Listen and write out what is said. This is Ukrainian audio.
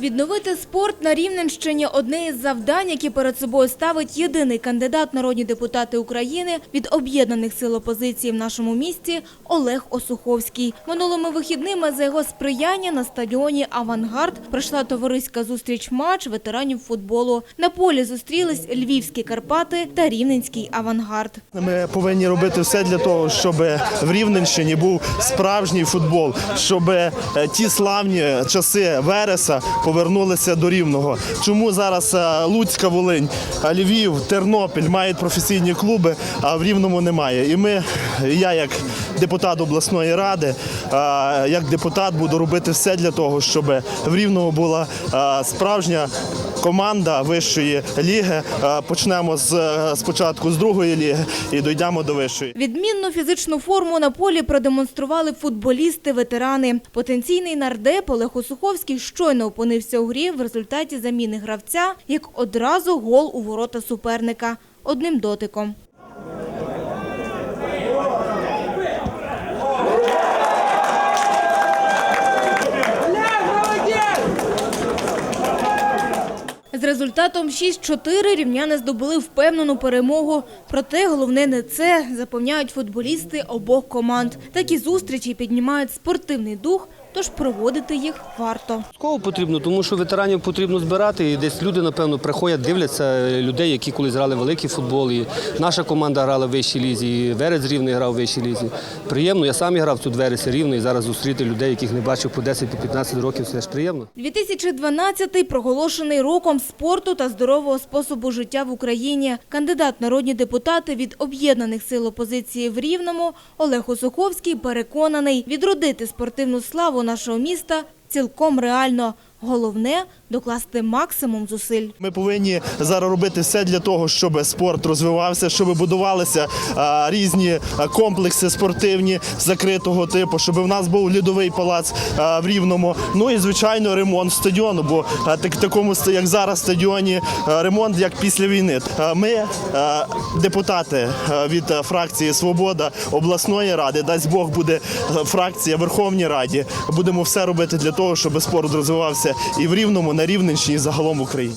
Відновити спорт на Рівненщині – одне із завдань, які перед собою ставить єдиний кандидат народні депутати України від об'єднаних сил опозиції в нашому місті Олег Осуховський. Минулими вихідними за його сприяння на стадіоні «Авангард» пройшла товариська зустріч-матч ветеранів футболу. На полі зустрілись Львівські Карпати та Рівненський «Авангард». Ми повинні робити все для того, щоб в Рівненщині був справжній футбол, щоб е, ті славні часи Вереса повернулися до Рівного. Чому зараз е, Луцька Волинь, е, Львів, Тернопіль мають професійні клуби, а в Рівному немає. І ми, я як депутат обласної ради, як депутат буду робити все для того, щоб в Рівному була справжня команда вищої ліги. Почнемо з спочатку з другої ліги і дійдемо до вищої. Відмінну фізичну форму на полі продемонстрували футболісти-ветерани. Потенційний нардеп Олег Осуховський щойно опинився у грі в результаті заміни гравця, як одразу гол у ворота суперника одним дотиком. З результатом 6-4 рівняни здобули впевнену перемогу. Проте головне не це, запевняють футболісти обох команд. Такі зустрічі піднімають спортивний дух, тож проводити їх варто. Кого потрібно, тому що ветеранів потрібно збирати. І десь люди, напевно, приходять, дивляться е, людей, які колись грали великий футбол. І наша команда грала в вищій лізі, і Верець Рівний грав в вищій лізі. Приємно, я сам грав тут Верець Рівний, і зараз зустріти людей, яких не бачив по 10-15 років, це ж приємно. 2012-й проголошений роком спорту та здорового способу життя в Україні. Кандидат народні депутати від об'єднаних сил опозиції в Рівному Олег Осуховський переконаний, відродити спортивну славу нашого міста цілком реально. Головне – докласти максимум зусиль. Ми повинні зараз робити все для того, щоб спорт розвивався, щоб будувалися різні комплекси спортивні закритого типу, щоб в нас був льодовий палац в Рівному. Ну і звичайно ремонт стадіону. Бо так такому як зараз стадіоні ремонт як після війни. Ми депутати від фракції Свобода обласної ради, дасть Бог буде фракція Верховній Раді. Будемо все робити для того, щоб спорт розвивався і в Рівному, на Рівненщині, загалом в Україні.